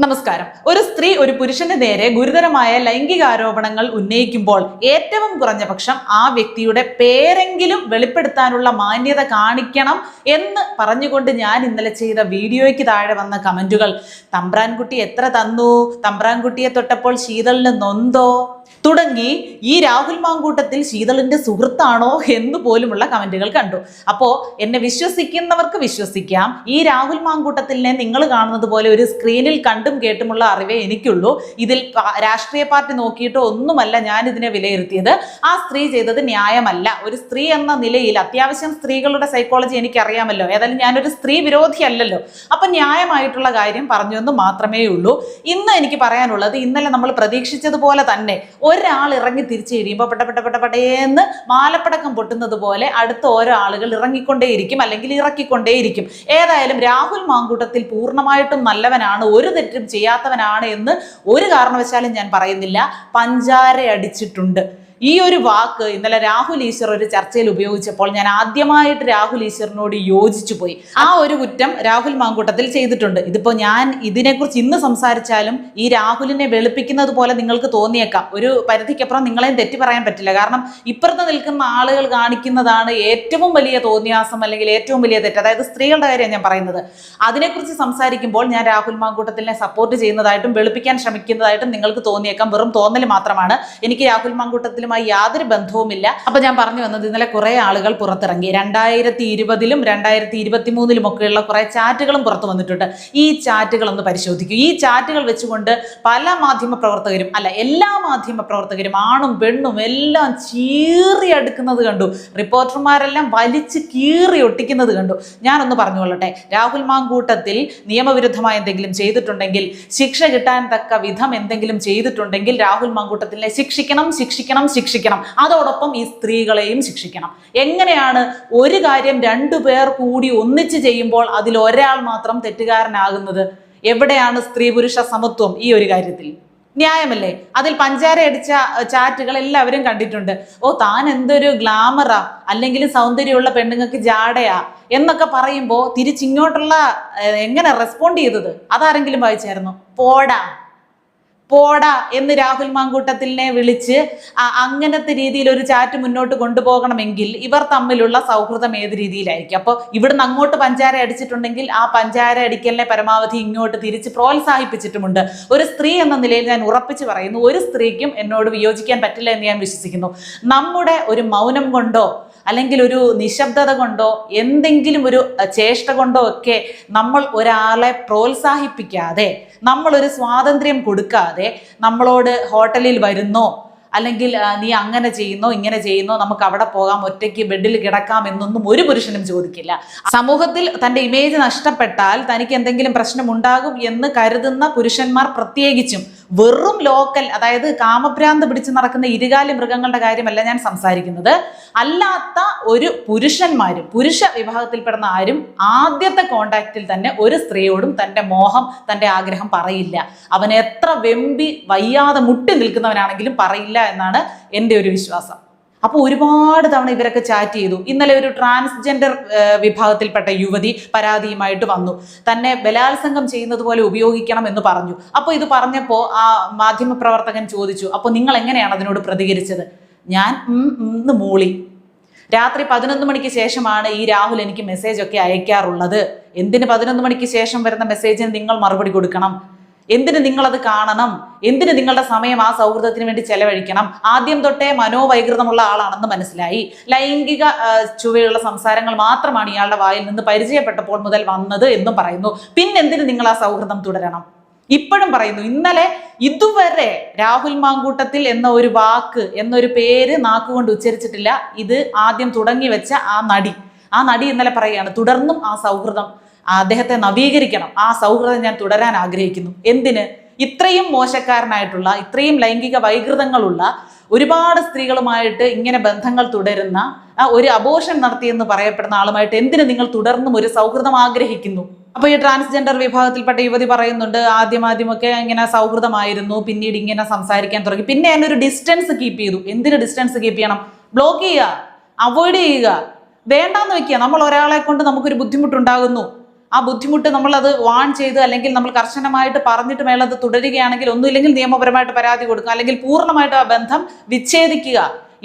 നമസ്കാരം. ഒരു സ്ത്രീ ഒരു പുരുഷന് നേരെ ഗുരുതരമായ ലൈംഗിക ആരോപണങ്ങൾ ഉന്നയിക്കുമ്പോൾ ഏറ്റവും കുറഞ്ഞ പക്ഷം ആ വ്യക്തിയുടെ പേരെങ്കിലും വെളിപ്പെടുത്താനുള്ള മാന്യത കാണിക്കണം എന്ന് പറഞ്ഞുകൊണ്ട് ഞാൻ ഇന്നലെ ചെയ്ത വീഡിയോയ്ക്ക് താഴെ വന്ന കമന്റുകൾ. തമ്പ്രാൻകുട്ടി എത്ര തന്നു? തമ്പ്രാൻകുട്ടിയെ തൊട്ടപ്പോൾ ശീതളിന് നൊന്തോ? തുടങ്ങി ഈ രാഹുൽ മാങ്കൂട്ടത്തിൽ ശീതളിന്റെ സുഹൃത്താണോ എന്ന് പോലുമുള്ള കമന്റുകൾ കണ്ടു. അപ്പോ എന്നെ വിശ്വസിക്കുന്നവർക്ക് വിശ്വസിക്കാം. ഈ രാഹുൽ മാങ്കൂട്ടത്തിലിനെ നിങ്ങൾ കാണുന്നത് പോലെ ഒരു സ്ക്രീനിൽ കണ്ടും കേട്ടുമുള്ള അറിവേ എനിക്കുള്ളൂ. ഇതിൽ രാഷ്ട്രീയ പാർട്ടി നോക്കിയിട്ടോ ഒന്നുമല്ല ഞാൻ ഇതിനെ വിലയിരുത്തിയത്. ആ സ്ത്രീ ചെയ്തത് ന്യായമല്ല. ഒരു സ്ത്രീ എന്ന നിലയിൽ അത്യാവശ്യം സ്ത്രീകളുടെ സൈക്കോളജി എനിക്കറിയാമല്ലോ. ഏതായാലും ഞാനൊരു സ്ത്രീ വിരോധി അല്ലല്ലോ. അപ്പൊ ന്യായമായിട്ടുള്ള കാര്യം പറഞ്ഞു എന്ന് മാത്രമേ ഉള്ളൂ ഇന്ന് എനിക്ക് പറയാനുള്ളത് ഇന്നലെ നമ്മൾ പ്രതീക്ഷിച്ചതുപോലെ തന്നെ ഒരാൾ ഇറങ്ങി തിരിച്ചു കഴിയുമ്പോൾ പെട്ട പെട്ട പെട്ട പെട്ടേന്ന് മാലപ്പടക്കം പൊട്ടുന്നത് പോലെ അടുത്ത ഓരോ ആളുകൾ ഇറങ്ങിക്കൊണ്ടേയിരിക്കും അല്ലെങ്കിൽ ഇറക്കിക്കൊണ്ടേയിരിക്കും. ഏതായാലും രാഹുൽ മാങ്കൂട്ടത്തിൽ പൂർണമായിട്ടും നല്ലവനാണ് ഒരു തെറ്റും ചെയ്യാത്തവനാണ് എന്ന് ഒരു കാരണവശാലും ഞാൻ പറയുന്നില്ല. പഞ്ചാര അടിച്ചിട്ടുണ്ട്. ഈ ഒരു വാക്ക് ഇന്നലെ രാഹുൽ ഈശ്വർ ഒരു ചർച്ചയിൽ ഉപയോഗിച്ചപ്പോൾ ഞാൻ ആദ്യമായിട്ട് രാഹുൽ ഈശ്വറിനോട് യോജിച്ചു പോയി. ആ ഒരു കുറ്റം രാഹുൽ മാങ്കൂട്ടത്തിൽ ചെയ്തിട്ടുണ്ട്. ഇതിപ്പോ ഞാൻ ഇതിനെക്കുറിച്ച് ഇന്ന് സംസാരിച്ചാലും ഈ രാഹുലിനെ വെളുപ്പിക്കുന്നത് പോലെ നിങ്ങൾക്ക് തോന്നിയേക്കാം. ഒരു പരിധിക്കപ്പുറം നിങ്ങളെയും തെറ്റി പറയാൻ പറ്റില്ല. കാരണം ഇപ്പുറത്ത് നിൽക്കുന്ന ആളുകൾ കാണിക്കുന്നതാണ് ഏറ്റവും വലിയ തോന്നിയാസം അല്ലെങ്കിൽ ഏറ്റവും വലിയ തെറ്റ്. അതായത് സ്ത്രീകളുടെ കാര്യം ഞാൻ പറയുന്നത്. അതിനെക്കുറിച്ച് സംസാരിക്കുമ്പോൾ ഞാൻ രാഹുൽ മാങ്കൂട്ടത്തിനെ സപ്പോർട്ട് ചെയ്യുന്നതായിട്ടും വെളുപ്പിക്കാൻ ശ്രമിക്കുന്നതായിട്ടും നിങ്ങൾക്ക് തോന്നിയേക്കാം. വെറും തോന്നൽ മാത്രമാണ്. എനിക്ക് രാഹുൽ മാങ്കൂട്ടത്തിലുമായി യാതൊരു ബന്ധവുമില്ല. അപ്പൊ ഞാൻ പറഞ്ഞു വന്നത് ഇന്നലെ കുറെ ആളുകൾ പുറത്തിറങ്ങി. രണ്ടായിരത്തി ഇരുപതിലും രണ്ടായിരത്തി ഇരുപത്തി മൂന്നിലും ഒക്കെയുള്ള കുറെ ചാറ്റുകളും പുറത്തു വന്നിട്ടുണ്ട്. ഈ ചാറ്റുകൾ ഒന്ന് പരിശോധിക്കും. ഈ ചാറ്റുകൾ വെച്ചുകൊണ്ട് പല മാധ്യമ പ്രവർത്തകരും അല്ല എല്ലാ മാധ്യമ പ്രവർത്തകരും ആണും പെണ്ണും എല്ലാം ചീറി അടുക്കുന്നത് കണ്ടു. റിപ്പോർട്ടർമാരെല്ലാം വലിച്ചു കീറി ഒട്ടിക്കുന്നത് കണ്ടു. ഞാനൊന്ന് പറഞ്ഞുകൊള്ളട്ടെ. രാഹുൽ മാങ്കൂട്ടത്തിൽ നിയമവിരുദ്ധമായ എന്തെങ്കിലും ചെയ്തിട്ടുണ്ടെങ്കിൽ ശിക്ഷ കിട്ടാൻ തക്ക വിധം എന്തെങ്കിലും ചെയ്തിട്ടുണ്ടെങ്കിൽ രാഹുൽ മാങ്കൂട്ടത്തിനെ ശിക്ഷിക്കണം ശിക്ഷിക്കണം. അതോടൊപ്പം ഈ സ്ത്രീകളെയും ശിക്ഷിക്കണം. എങ്ങനെയാണ് ഒരു കാര്യം രണ്ടു പേർ കൂടി ഒന്നിച്ച് ചെയ്യുമ്പോൾ അതിൽ ഒരാൾ മാത്രം തെറ്റുകാരനാകുന്നത്? എവിടെയാണ് സ്ത്രീ പുരുഷ സമത്വം ഈ ഒരു കാര്യത്തിൽ? ന്യായമല്ലേ? അതിൽ പഞ്ചാര അടിച്ച ചാറ്റുകൾ എല്ലാവരും കണ്ടിട്ടുണ്ട്. ഓ താൻ എന്തൊരു ഗ്ലാമറാ അല്ലെങ്കിൽ സൗന്ദര്യമുള്ള പെണ്ണുങ്ങൾക്ക് ജാടയാ എന്നൊക്കെ പറയുമ്പോൾ തിരിച്ചിങ്ങോട്ടുള്ള എങ്ങനെ റെസ്പോണ്ട് ചെയ്തത്? അതാരെങ്കിലും വായിച്ചായിരുന്നു? പോടാ. പോടാ എന്ന് രാഹുൽ മാങ്കൂട്ടത്തിലിനെ വിളിച്ച് അങ്ങനത്തെ രീതിയിൽ ഒരു ചാറ്റ് മുന്നോട്ട് കൊണ്ടുപോകണമെങ്കിൽ ഇവർ തമ്മിലുള്ള സൗഹൃദം ഏത് രീതിയിലായിരിക്കും? അപ്പോൾ ഇവിടുന്ന് അങ്ങോട്ട് പഞ്ചാര അടിച്ചിട്ടുണ്ടെങ്കിൽ ആ പഞ്ചാര അടിക്കലിനെ പരമാവധി ഇങ്ങോട്ട് തിരിച്ച് പ്രോത്സാഹിപ്പിച്ചിട്ടുമുണ്ട്. ഒരു സ്ത്രീ എന്ന നിലയിൽ ഞാൻ ഉറപ്പിച്ച് പറയുന്നു ഒരു സ്ത്രീക്കും എന്നോട് വിയോജിക്കാൻ പറ്റില്ല എന്ന് ഞാൻ വിശ്വസിക്കുന്നു. നമ്മുടെ ഒരു മൗനം കൊണ്ടോ അല്ലെങ്കിൽ ഒരു നിശബ്ദത കൊണ്ടോ എന്തെങ്കിലും ഒരു ചേഷ്ട കൊണ്ടോ ഒക്കെ നമ്മൾ ഒരാളെ പ്രോത്സാഹിപ്പിക്കാതെ നമ്മളൊരു സ്വാതന്ത്ര്യം കൊടുക്കാതെ നമ്മളോട് ഹോട്ടലിൽ വരുന്നോ അല്ലെങ്കിൽ നീ അങ്ങനെ ചെയ്യുന്നോ ഇങ്ങനെ ചെയ്യുന്നോ നമുക്ക് അവിടെ പോകാം ഒറ്റയ്ക്ക് ബെഡിൽ കിടക്കാം എന്നൊന്നും ഒരു പുരുഷനും ചോദിക്കില്ല. സമൂഹത്തിൽ തന്റെ ഇമേജ് നഷ്ടപ്പെട്ടാൽ തനിക്ക് എന്തെങ്കിലും പ്രശ്നം ഉണ്ടാകും എന്ന് കരുതുന്ന പുരുഷന്മാർ പ്രത്യേകിച്ചും വെറും ലോക്കൽ അതായത് കാമഭ്രാന്ത് പിടിച്ച് നടക്കുന്ന ഇരുകാലി മൃഗങ്ങളുടെ കാര്യമല്ല ഞാൻ സംസാരിക്കുന്നത്. അല്ലാത്ത ഒരു പുരുഷന്മാരും പുരുഷ വിഭാഗത്തിൽപ്പെടുന്ന ആരും ആദ്യത്തെ കോണ്ടാക്റ്റിൽ തന്നെ ഒരു സ്ത്രീയോടും തന്റെ മോഹം തന്റെ ആഗ്രഹം പറയില്ല. അവൻ എത്ര വെമ്പി വയ്യാതെ മുട്ടി നിൽക്കുന്നവനാണെങ്കിലും പറയില്ല എന്നാണ് എന്റെ ഒരു വിശ്വാസം. അപ്പോൾ ഒരുപാട് തവണ ഇവരൊക്കെ ചാറ്റ് ചെയ്തു. ഇന്നലെ ഒരു ട്രാൻസ്ജെൻഡർ വിഭാഗത്തിൽപ്പെട്ട യുവതി പരാതിയുമായിട്ട് വന്നു. തന്നെ ബലാത്സംഗം ചെയ്യുന്നത് പോലെ ഉപയോഗിക്കണം എന്ന് പറഞ്ഞു. അപ്പോൾ ഇത് പറഞ്ഞപ്പോൾ ആ മാധ്യമപ്രവർത്തകൻ ചോദിച്ചു അപ്പോൾ നിങ്ങൾ എങ്ങനെയാണ് അതിനോട് പ്രതികരിച്ചത്? ഞാൻ ഉം മൂളി. രാത്രി പതിനൊന്ന് മണിക്ക് ശേഷമാണ് ഈ രാഹുൽ എനിക്ക് മെസ്സേജ് ഒക്കെ അയക്കാറുള്ളത്. എന്തിന് പതിനൊന്ന് മണിക്ക് ശേഷം വരുന്ന മെസ്സേജിന് നിങ്ങൾ മറുപടി കൊടുക്കണം? എന്തിന് നിങ്ങളത് കാണണം? എന്തിന് നിങ്ങളുടെ സമയം ആ സൗഹൃദത്തിന് വേണ്ടി ചെലവഴിക്കണം? ആദ്യം തൊട്ടേ മനോവൈകൃതമുള്ള ആളാണെന്ന് മനസ്സിലായി. ലൈംഗിക ചുവയുള്ള സംസാരങ്ങൾ മാത്രമാണ് ഇയാളുടെ വായിൽ നിന്ന് പരിചയപ്പെട്ടപ്പോൾ മുതൽ വന്നത് എന്നും പറയുന്നു. പിന്നെന്തിന് നിങ്ങൾ ആ സൗഹൃദം തുടരണം? ഇപ്പോഴും പറയുന്നു ഇന്നലെ ഇതുവരെ രാഹുൽ മാങ്കൂട്ടത്തിൽ എന്ന ഒരു വാക്ക് എന്നൊരു പേര് നാക്കുകൊണ്ട് ഉച്ചരിച്ചിട്ടില്ല. ഇത് ആദ്യം തുടങ്ങി വെച്ച ആ നടി. ആ നടി ഇന്നലെ പറയുകയാണ് തുടർന്നും ആ സൗഹൃദം അദ്ദേഹത്തെ നവീകരിക്കണം. ആ സൗഹൃദം ഞാൻ തുടരാൻ ആഗ്രഹിക്കുന്നു. എന്തിന്? ഇത്രയും മോശക്കാരനായിട്ടുള്ള ഇത്രയും ലൈംഗിക വൈകൃതങ്ങളുള്ള ഒരുപാട് സ്ത്രീകളുമായിട്ട് ഇങ്ങനെ ബന്ധങ്ങൾ തുടരുന്ന ഒരു അബോഷൻ നടത്തിയെന്ന് പറയപ്പെടുന്ന ആളുമായിട്ട് എന്തിനു നിങ്ങൾ തുടർന്നും ഒരു സൗഹൃദം ആഗ്രഹിക്കുന്നു? അപ്പൊ ഈ ട്രാൻസ്ജെൻഡർ വിഭാഗത്തിൽപ്പെട്ട യുവതി പറയുന്നുണ്ട് ആദ്യം ആദ്യമൊക്കെ ഇങ്ങനെ സൗഹൃദമായിരുന്നു പിന്നീട് ഇങ്ങനെ സംസാരിക്കാൻ തുടങ്ങി. പിന്നെ എന്നൊരു ഡിസ്റ്റൻസ് കീപ്പ് ചെയ്തു. എന്തിനു ഡിസ്റ്റൻസ് കീപ്പ് ചെയ്യണം? ബ്ലോക്ക് ചെയ്യുക അവോയ്ഡ് ചെയ്യുക. വേണ്ടാന്ന് വെക്കുക. നമ്മൾ ഒരാളെ കൊണ്ട് നമുക്കൊരു ബുദ്ധിമുട്ടുണ്ടാകുന്നു. ആ ബുദ്ധിമുട്ട് നമ്മളത് വാൺ ചെയ്ത് അല്ലെങ്കിൽ നമ്മൾ കർശനമായിട്ട് പറഞ്ഞിട്ട് മേളത് തുടരുകയാണെങ്കിൽ ഒന്നുമില്ലെങ്കിൽ നിയമപരമായിട്ട് പരാതി കൊടുക്കുക. അല്ലെങ്കിൽ പൂർണമായിട്ട് ആ ബന്ധം വിച്ഛേദിക്കുക.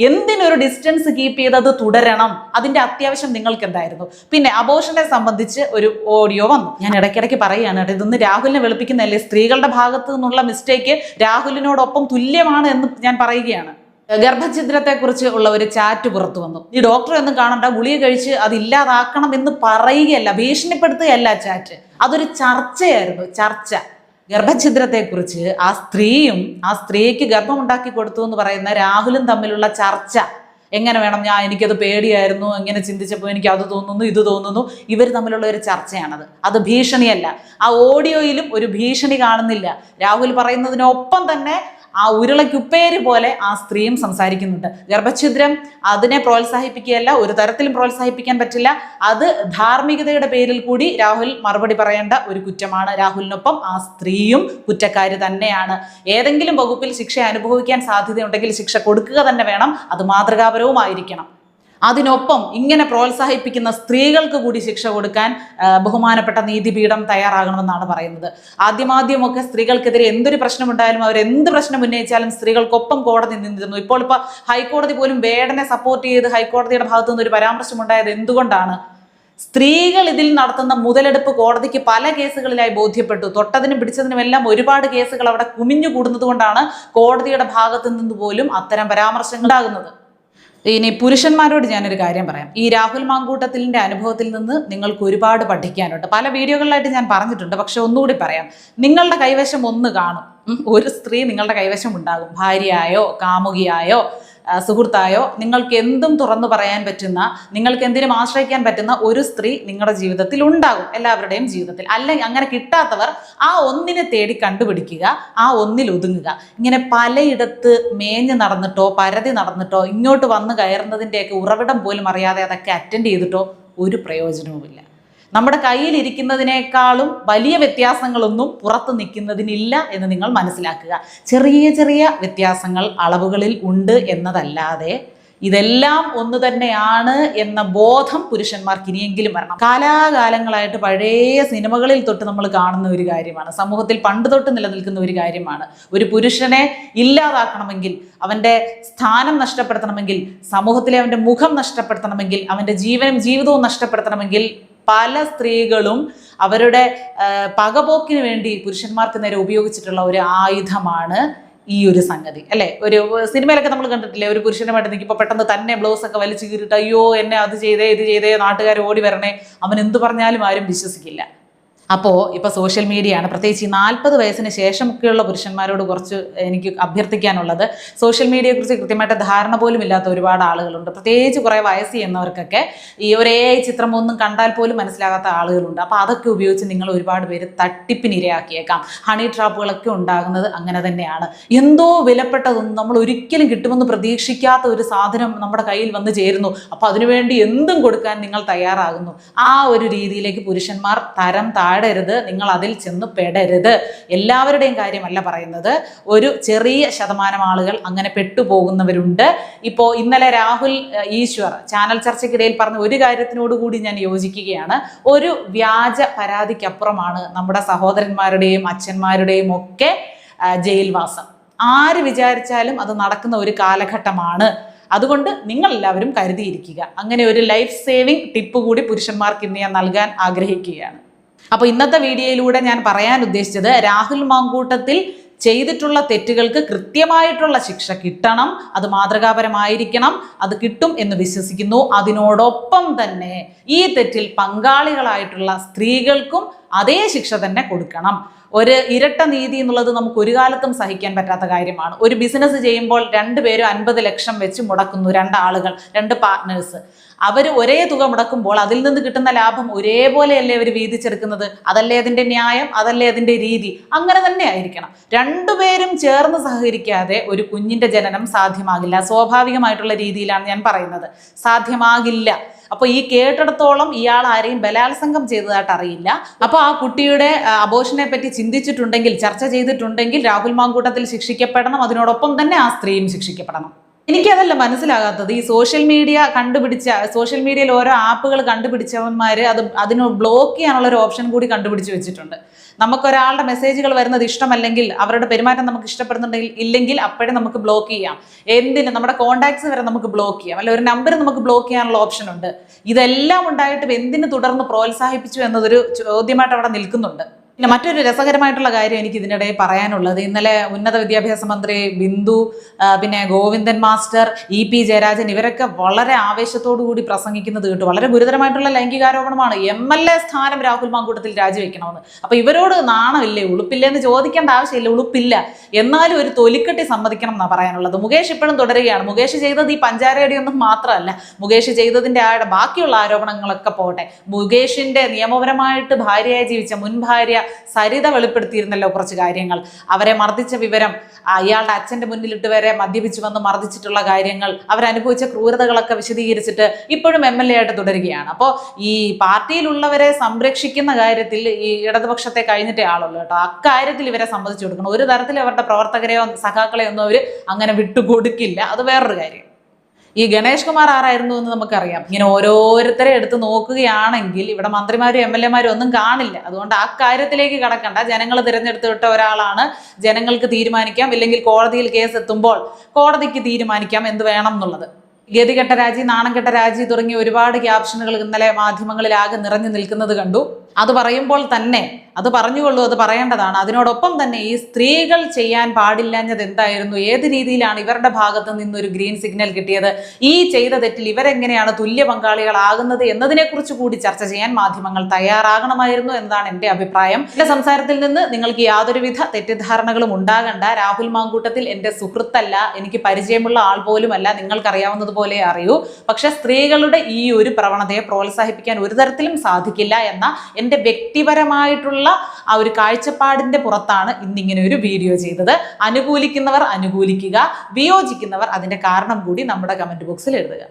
എന്തിനൊരു ഡിസ്റ്റൻസ് കീപ്പ് ചെയ്ത് അത് തുടരണം. അതിന്റെ അത്യാവശ്യം നിങ്ങൾക്ക് എന്തായിരുന്നു പിന്നെ അബോഷനെ സംബന്ധിച്ച് ഒരു ഓഡിയോ വന്നു. ഞാൻ ഇടയ്ക്കിടയ്ക്ക് പറയുകയാണ് കേട്ടോ ഇതൊന്ന് രാഹുലിനെ വെളുപ്പിക്കുന്നതല്ലേ? സ്ത്രീകളുടെ ഭാഗത്തു നിന്നുള്ള മിസ്റ്റേക്ക് രാഹുലിനോടൊപ്പം തുല്യമാണ് എന്ന് ഞാൻ പറയുകയാണ്. ഗർഭഛിദ്രത്തെക്കുറിച്ച് ഉള്ള ഒരു ചാറ്റ് പുറത്തു വന്നു. ഈ ഡോക്ടർ ഒന്നും കാണണ്ട ഗുളിക കഴിച്ച് അത് ഇല്ലാതാക്കണം എന്ന് പറയുകയല്ല ഭീഷണിപ്പെടുത്തുകയല്ല ചാറ്റ് അതൊരു ചർച്ചയായിരുന്നു ചർച്ച. ഗർഭഛിദ്രത്തെക്കുറിച്ച് ആ സ്ത്രീയും ആ സ്ത്രീക്ക് ഗർഭമുണ്ടാക്കി കൊടുത്തു എന്ന് പറയുന്ന രാഹുലും തമ്മിലുള്ള ചർച്ച. എങ്ങനെ വേണം ഞാൻ എനിക്കത് പേടിയായിരുന്നു എങ്ങനെ ചിന്തിച്ചപ്പോൾ എനിക്ക് അത് തോന്നുന്നു ഇത് തോന്നുന്നു. ഇവർ തമ്മിലുള്ള ഒരു ചർച്ചയാണത്. അത് ഭീഷണിയല്ല. ആ ഓഡിയോയിലും ഒരു ഭീഷണി കാണുന്നില്ല. രാഹുൽ പറയുന്നതിനൊപ്പം തന്നെ ആ ഉരുളയ്ക്കുപ്പേര് പോലെ ആ സ്ത്രീയും സംസാരിക്കുന്നുണ്ട്. ഗർഭഛിദ്രം അതിനെ പ്രോത്സാഹിപ്പിക്കുകയല്ല ഒരു തരത്തിലും പ്രോത്സാഹിപ്പിക്കാൻ പറ്റില്ല. അത് ധാർമ്മികതയുടെ പേരിൽ കൂടി രാഹുൽ മറുപടി പറയേണ്ട ഒരു കുറ്റമാണ്. രാഹുലിനൊപ്പം ആ സ്ത്രീയും കുറ്റക്കാരി തന്നെയാണ്. ഏതെങ്കിലും വകുപ്പിൽ ശിക്ഷ അനുഭവിക്കാൻ സാധ്യതയുണ്ടെങ്കിൽ ശിക്ഷ കൊടുക്കുക തന്നെ വേണം. അത് മാതൃകാപരവുമായിരിക്കണം അതിനൊപ്പം ഇങ്ങനെ പ്രോത്സാഹിപ്പിക്കുന്ന സ്ത്രീകൾക്ക് കൂടി ശിക്ഷ കൊടുക്കാൻ ബഹുമാനപ്പെട്ട നീതിപീഠം തയ്യാറാകണമെന്നാണ് പറയുന്നത്. ആദ്യമാദ്യമൊക്കെ സ്ത്രീകൾക്കെതിരെ എന്തൊരു പ്രശ്നമുണ്ടായാലും അവർ എന്ത് പ്രശ്നം ഉന്നയിച്ചാലും സ്ത്രീകൾക്കൊപ്പം കോടതി നിന്നിരുന്നു. ഇപ്പോൾ ഇപ്പോൾ ഹൈക്കോടതി പോലും വേടനെ സപ്പോർട്ട് ചെയ്ത് ഹൈക്കോടതിയുടെ ഭാഗത്തു നിന്ന് ഒരു പരാമർശം ഉണ്ടായത് എന്തുകൊണ്ടാണ്? സ്ത്രീകൾ ഇതിൽ നടത്തുന്ന മുതലെടുപ്പ് കോടതിക്ക് പല കേസുകളിലായി ബോധ്യപ്പെട്ടു. തൊട്ടതിനും പിടിച്ചതിനും എല്ലാം ഒരുപാട് കേസുകൾ അവിടെ കുമിഞ്ഞു കൂടുന്നത് കൊണ്ടാണ് കോടതിയുടെ ഭാഗത്തു നിന്ന് പോലും അത്തരം പരാമർശങ്ങൾ ഉണ്ടാകുന്നത്. ഇനി പുരുഷന്മാരോട് ഞാനൊരു കാര്യം പറയാം. ഈ രാഹുൽ മാങ്കൂട്ടത്തിലിന്റെ അനുഭവത്തിൽ നിന്ന് നിങ്ങൾക്ക് ഒരുപാട് പഠിക്കാനുണ്ട്. പല വീഡിയോകളിലായിട്ട് ഞാൻ പറഞ്ഞിട്ടുണ്ട്. പക്ഷെ ഒന്നുകൂടി പറയാം. നിങ്ങളുടെ കൈവശം ഒന്ന് കാണും. ഒരു സ്ത്രീ നിങ്ങളുടെ കൈവശം ഉണ്ടാകും. ഭാര്യയായോ കാമുകിയായോ സുഹൃത്തായോ നിങ്ങൾക്ക് എന്തും തുറന്നു പറയാൻ പറ്റുന്ന നിങ്ങൾക്ക് എന്തിനും ആശ്രയിക്കാൻ പറ്റുന്ന ഒരു സ്ത്രീ നിങ്ങളുടെ ജീവിതത്തിൽ ഉണ്ടാകും എല്ലാവരുടെയും ജീവിതത്തിൽ. അല്ലെങ്കിൽ അങ്ങനെ കിട്ടാത്തവർ ആ ഒന്നിനെ തേടി കണ്ടുപിടിക്കുക ആ ഒന്നിൽ ഒതുങ്ങുക. ഇങ്ങനെ പലയിടത്ത് മേഞ്ഞ് നടന്നിട്ടോ പരതി നടന്നിട്ടോ ഇങ്ങോട്ട് വന്ന് കയറുന്നതിന്റെയൊക്കെ ഉറവിടം പോലും അറിയാതെ അതൊക്കെ അറ്റൻഡ് ചെയ്തിട്ടോ ഒരു പ്രയോജനവുമില്ല. നമ്മുടെ കയ്യിൽ ഇരിക്കുന്നതിനേക്കാളും വലിയ വ്യത്യാസങ്ങളൊന്നും പുറത്ത് നിൽക്കുന്നതിനില്ല എന്ന് നിങ്ങൾ മനസ്സിലാക്കുക. ചെറിയ ചെറിയ വ്യത്യാസങ്ങൾ അളവുകളിൽ ഉണ്ട് എന്നതല്ലാതെ ഇതെല്ലാം ഒന്ന് തന്നെയാണ് എന്ന ബോധം പുരുഷന്മാർക്ക് ഇനിയെങ്കിലും വരണം. കാലാകാലങ്ങളായിട്ട് പഴയ സിനിമകളിൽ തൊട്ട് നമ്മൾ കാണുന്ന ഒരു കാര്യമാണ്. സമൂഹത്തിൽ പണ്ട് തൊട്ട് നിലനിൽക്കുന്ന ഒരു കാര്യമാണ്. ഒരു പുരുഷനെ ഇല്ലാതാക്കണമെങ്കിൽ അവന്റെ സ്ഥാനം നഷ്ടപ്പെടുത്തണമെങ്കിൽ സമൂഹത്തിലെ അവന്റെ മുഖം നഷ്ടപ്പെടുത്തണമെങ്കിൽ അവന്റെ ജീവനും ജീവിതവും നഷ്ടപ്പെടുത്തണമെങ്കിൽ പല സ്ത്രീകളും അവരുടെ പകപോക്കിന് വേണ്ടി പുരുഷന്മാർക്ക് നേരെ ഉപയോഗിച്ചിട്ടുള്ള ഒരു ആയുധമാണ് ഈ ഒരു സംഗതി. അല്ലേ? ഒരു സിനിമയിലൊക്കെ നമ്മൾ കണ്ടിട്ടില്ലേ? ഒരു പുരുഷനുമായിട്ട് നിൽക്കുമ്പോൾ പെട്ടെന്ന് തന്നെ ബ്ലൗസ് ഒക്കെ വലിച്ചു കീറിയിട്ട് അയ്യോ എന്നെ അത് ചെയ്തേ ഇത് ചെയ്തേ നാട്ടുകാർ ഓടി വരണേ. അവൻ എന്ത് പറഞ്ഞാലും ആരും വിശ്വസിക്കില്ല. അപ്പോൾ ഇപ്പോൾ സോഷ്യൽ മീഡിയയാണ് പ്രത്യേകിച്ച് ഈ നാൽപ്പത് വയസ്സിന് ശേഷമൊക്കെയുള്ള പുരുഷന്മാരോട് കുറച്ച് എനിക്ക് അഭ്യർത്ഥിക്കാനുള്ളത്. സോഷ്യൽ മീഡിയയെക്കുറിച്ച് കൃത്യമായിട്ട് ധാരണ പോലും ഇല്ലാത്ത ഒരുപാട് ആളുകളുണ്ട്. പ്രത്യേകിച്ച് കുറേ വയസ്സ് ചെയ്യുന്നവർക്കൊക്കെ ഈ ഒരു ചിത്രം ഒന്നും കണ്ടാൽ പോലും മനസ്സിലാകാത്ത ആളുകളുണ്ട്. അപ്പോൾ അതൊക്കെ ഉപയോഗിച്ച് നിങ്ങൾ ഒരുപാട് പേര് തട്ടിപ്പിനിരയാക്കിയേക്കാം. ഹണി ട്രാപ്പുകളൊക്കെ ഉണ്ടാകുന്നത് അങ്ങനെ തന്നെയാണ്. എന്തോ വിലപ്പെട്ടതൊന്നും നമ്മൾ ഒരിക്കലും കിട്ടുമെന്ന് പ്രതീക്ഷിക്കാത്ത ഒരു സാധനം നമ്മുടെ കയ്യിൽ വന്ന് ചേരുന്നു. അപ്പോൾ അതിനുവേണ്ടി എന്തും കൊടുക്കാൻ നിങ്ങൾ തയ്യാറാകുന്നു. ആ ഒരു രീതിയിലേക്ക് പുരുഷന്മാർ തരം താഴരുത് നിങ്ങൾ അതിൽ ചെന്ന് പെടരുത്. എല്ലാവരുടെയും കാര്യമല്ല പറയുന്നത്. ഒരു ചെറിയ ശതമാനം ആളുകൾ അങ്ങനെ പെട്ടുപോകുന്നവരുണ്ട്. ഇപ്പോൾ ഇന്നലെ രാഹുൽ ഈശ്വർ ചാനൽ ചർച്ചയ്ക്കിടയിൽ പറഞ്ഞ ഒരു കാര്യത്തിനോട് കൂടി ഞാൻ യോജിക്കുകയാണ്. ഒരു വ്യാജ പരാതിക്കപ്പുറമാണ് നമ്മുടെ സഹോദരന്മാരുടെയും അച്ഛന്മാരുടെയും ഒക്കെ ജയിൽവാസം. ആര് വിചാരിച്ചാലും അത് നടക്കുന്ന ഒരു കാലഘട്ടമാണ്. അതുകൊണ്ട് നിങ്ങൾ എല്ലാവരും കരുതിയിരിക്കുക. അങ്ങനെ ഒരു ലൈഫ് സേവിംഗ് ടിപ്പ് കൂടി പുരുഷന്മാർക്ക് ഇന്ന് ഞാൻ നൽകാൻ ആഗ്രഹിക്കുകയാണ്. അപ്പോൾ ഇന്നത്തെ വീഡിയോയിലൂടെ ഞാൻ പറയാൻ ഉദ്ദേശിച്ചത് രാഹുൽ മാങ്കൂട്ടത്തിൽ ചെയ്തിട്ടുള്ള തെറ്റുകൾക്ക് കൃത്യമായിട്ടുള്ള ശിക്ഷ കിട്ടണം അത് മാതൃകാപരമായിരിക്കണം അത് കിട്ടും എന്ന് വിശ്വസിക്കുന്നു. അതിനോടൊപ്പം തന്നെ ഈ തെറ്റിൽ പങ്കാളികളായിട്ടുള്ള സ്ത്രീകൾക്കും അതേ ശിക്ഷ തന്നെ കൊടുക്കണം. ഒരു ഇരട്ട നീതി എന്നുള്ളത് നമുക്ക് ഒരു കാലത്തും സഹിക്കാൻ പറ്റാത്ത കാര്യമാണ്. ഒരു ബിസിനസ് ചെയ്യുമ്പോൾ രണ്ടുപേരും അൻപത് ലക്ഷം വെച്ച് മുടക്കുന്നു രണ്ടാളുകൾ രണ്ട് പാർട്ട്നേഴ്സ് അവർ ഒരേ തുക മുടക്കുമ്പോൾ അതിൽ നിന്ന് കിട്ടുന്ന ലാഭം ഒരേപോലെയല്ലേ അവർ വീതിച്ചെടുക്കുന്നത്? അതല്ലേ അതിന്റെ ന്യായം? അതല്ലേ അതിന്റെ രീതി? അങ്ങനെ തന്നെ ആയിരിക്കണം. രണ്ടുപേരും ചേർന്ന് സഹകരിക്കാതെ ഒരു കുഞ്ഞിന്റെ ജനനം സാധ്യമാകില്ല. സ്വാഭാവികമായിട്ടുള്ള രീതിയിലാണ് ഞാൻ പറയുന്നത്. സാധ്യമാകില്ല. അപ്പൊ ഈ കേട്ടിടത്തോളം ഇയാൾ ആരെയും ബലാത്സംഗം ചെയ്തതായിട്ട് അറിയില്ല. അപ്പൊ ആ കുട്ടിയുടെ അബോഷനെ പറ്റി ചിന്തിച്ചിട്ടുണ്ടെങ്കിൽ ചർച്ച ചെയ്തിട്ടുണ്ടെങ്കിൽ രാഹുൽ മാങ്കൂട്ടത്തിൽ ശിക്ഷിക്കപ്പെടണം. അതിനോടൊപ്പം തന്നെ ആ സ്ത്രീയും ശിക്ഷിക്കപ്പെടണം. എനിക്കതല്ല മനസ്സിലാകാത്തത്. ഈ സോഷ്യൽ മീഡിയ കണ്ടുപിടിച്ച സോഷ്യൽ മീഡിയയിൽ ഓരോ ആപ്പുകൾ കണ്ടുപിടിച്ചവന്മാർ അത് അതിന് ബ്ലോക്ക് ചെയ്യാനുള്ള ഒരു ഓപ്ഷൻ കൂടി കണ്ടുപിടിച്ച് വെച്ചിട്ടുണ്ട്. നമുക്കൊരാളുടെ മെസ്സേജുകൾ വരുന്നത് ഇഷ്ടമല്ലെങ്കിൽ അവരുടെ പെരുമാറ്റം നമുക്ക് ഇഷ്ടപ്പെടുന്നുണ്ടെങ്കിൽ ഇല്ലെങ്കിൽ അപ്പോഴേ നമുക്ക് ബ്ലോക്ക് ചെയ്യാം. എന്തിന്? നമ്മുടെ കോൺടാക്ട്സ് വരെ നമുക്ക് ബ്ലോക്ക് ചെയ്യാം. അല്ല ഒരു നമ്പർ നമുക്ക് ബ്ലോക്ക് ചെയ്യാനുള്ള ഓപ്ഷൻ ഉണ്ട്. ഇതെല്ലാം ഉണ്ടായിട്ടും എന്തിന് തുടർന്ന് പ്രോത്സാഹിപ്പിച്ചു എന്നതൊരു ചോദ്യമായിട്ട് അവിടെ നിൽക്കുന്നുണ്ട്. പിന്നെ മറ്റൊരു രസകരമായിട്ടുള്ള കാര്യം എനിക്ക് ഇതിനിടയിൽ പറയാനുള്ളത്. ഇന്നലെ ഉന്നത വിദ്യാഭ്യാസ മന്ത്രി ബിന്ദു പിന്നെ Govindan master E P Jayarajan ഇവരൊക്കെ വളരെ ആവേശത്തോടു കൂടി പ്രസംഗിക്കുന്നത് കേട്ടു. വളരെ ഗുരുതരമായിട്ടുള്ള ലൈംഗികാരോപണമാണ് എം എൽ എ സ്ഥാനം രാഹുൽ മാങ്കൂട്ടത്തിൽ രാജിവെക്കണമെന്ന്. അപ്പൊ ഇവരോട് നാണമില്ലേ? ഉളുപ്പില്ലേ എന്ന് ചോദിക്കേണ്ട ആവശ്യമില്ല ഉളുപ്പില്ല. എന്നാലും ഒരു തൊലിക്കെട്ടി സമ്മതിക്കണം എന്നാണ് പറയാനുള്ളത്. മുകേഷ് ഇപ്പോഴും തുടരുകയാണ്. മുകേഷ് ചെയ്തത് ഈ പഞ്ചാരയുടെയൊന്നും മാത്രമല്ല. മുകേഷ് ചെയ്തതിന്റെ ആയുടെ ബാക്കിയുള്ള ആരോപണങ്ങളൊക്കെ പോട്ടെ. മുകേഷിന്റെ നിയമപരമായിട്ട് ഭാര്യയായി ജീവിച്ച മുൻ ഭാര്യ സരിത വെളിപ്പെടുത്തിയിരുന്നല്ലോ കുറച്ച് കാര്യങ്ങൾ. അവരെ മർദ്ദിച്ച വിവരം അയാളുടെ അച്ഛന്റെ മുന്നിലിട്ട് വരെ മദ്യപിച്ചു വന്ന് മർദ്ദിച്ചിട്ടുള്ള കാര്യങ്ങൾ അവരനുഭവിച്ച ക്രൂരതകളൊക്കെ വിശദീകരിച്ചിട്ട് ഇപ്പോഴും എം എൽ എ ആയിട്ട് തുടരുകയാണ്. അപ്പോൾ ഈ പാർട്ടിയിലുള്ളവരെ സംരക്ഷിക്കുന്ന കാര്യത്തിൽ ഈ ഇടതുപക്ഷത്തെ കഴിഞ്ഞിട്ടേ ആളുള്ളൂ കേട്ടോ. അക്കാര്യത്തിൽ ഇവരെ സമ്മതിച്ചു കൊടുക്കണം. ഒരു തരത്തിൽ അവരുടെ പ്രവർത്തകരെയോ സഖാക്കളെയോ ഒന്നും അവർ അങ്ങനെ വിട്ടുകൊടുക്കില്ല. അത് വേറൊരു കാര്യം ഈ ഗണേഷ് കുമാർ ആരായിരുന്നു എന്ന് നമുക്കറിയാം. ഇങ്ങനെ ഓരോരുത്തരെ എടുത്ത് നോക്കുകയാണെങ്കിൽ ഇവിടെ മന്ത്രിമാരും എം എൽ എമാരും ഒന്നും കാണില്ല. അതുകൊണ്ട് ആ കാര്യത്തിലേക്ക് കടക്കണ്ട. ജനങ്ങൾ തിരഞ്ഞെടുത്ത് വിട്ട ഒരാളാണ് ജനങ്ങൾക്ക് തീരുമാനിക്കാം. ഇല്ലെങ്കിൽ കോടതിയിൽ കേസ് എത്തുമ്പോൾ കോടതിക്ക് തീരുമാനിക്കാം എന്ത് വേണം എന്നുള്ളത്. ഗതികെട്ട രാജി നാണംകെട്ട രാജി തുടങ്ങിയ ഒരുപാട് ക്യാപ്ഷനുകൾ ഇന്നലെ മാധ്യമങ്ങളിലാകെ നിറഞ്ഞു നിൽക്കുന്നത് കണ്ടു. അത് പറയുമ്പോൾ തന്നെ അത് പറഞ്ഞുകൊള്ളൂ അത് പറയേണ്ടതാണ്. അതിനോടൊപ്പം തന്നെ ഈ സ്ത്രീകൾ ചെയ്യാൻ പാടില്ലാഞ്ഞത് എന്തായിരുന്നു? ഏത് രീതിയിലാണ് ഇവരുടെ ഭാഗത്ത് നിന്നൊരു ഗ്രീൻ സിഗ്നൽ കിട്ടിയത്? ഈ ചെയ്ത തെറ്റിൽ ഇവരെങ്ങനെയാണ് തുല്യ പങ്കാളികളാകുന്നത് എന്നതിനെക്കുറിച്ച് കൂടി ചർച്ച ചെയ്യാൻ മാധ്യമങ്ങൾ തയ്യാറാകണമായിരുന്നു എന്നാണ് എന്റെ അഭിപ്രായം. എന്റെ സംസാരത്തിൽ നിന്ന് നിങ്ങൾക്ക് യാതൊരുവിധ തെറ്റിദ്ധാരണകളും ഉണ്ടാകണ്ട. രാഹുൽ മാങ്കൂട്ടത്തിൽ എന്റെ സുഹൃത്തല്ല. എനിക്ക് പരിചയമുള്ള ആൾ പോലുമല്ല. നിങ്ങൾക്കറിയാവുന്നതുപോലെ അറിയൂ. പക്ഷെ സ്ത്രീകളുടെ ഈ ഒരു പ്രവണതയെ പ്രോത്സാഹിപ്പിക്കാൻ ഒരു തരത്തിലും സാധിക്കില്ല എന്ന എന്റെ വ്യക്തിപരമായിട്ടുള്ള ആ ഒരു കാഴ്ചപ്പാടിന്റെ പുറത്താണ് ഇന്നിങ്ങനെ ഒരു വീഡിയോ ചെയ്തത്. അനുകൂലിക്കുന്നവർ അനുകൂലിക്കുക വിയോജിക്കുന്നവർ അതിന്റെ കാരണം കൂടി നമ്മുടെ കമന്റ് ബോക്സിൽ എഴുതുക.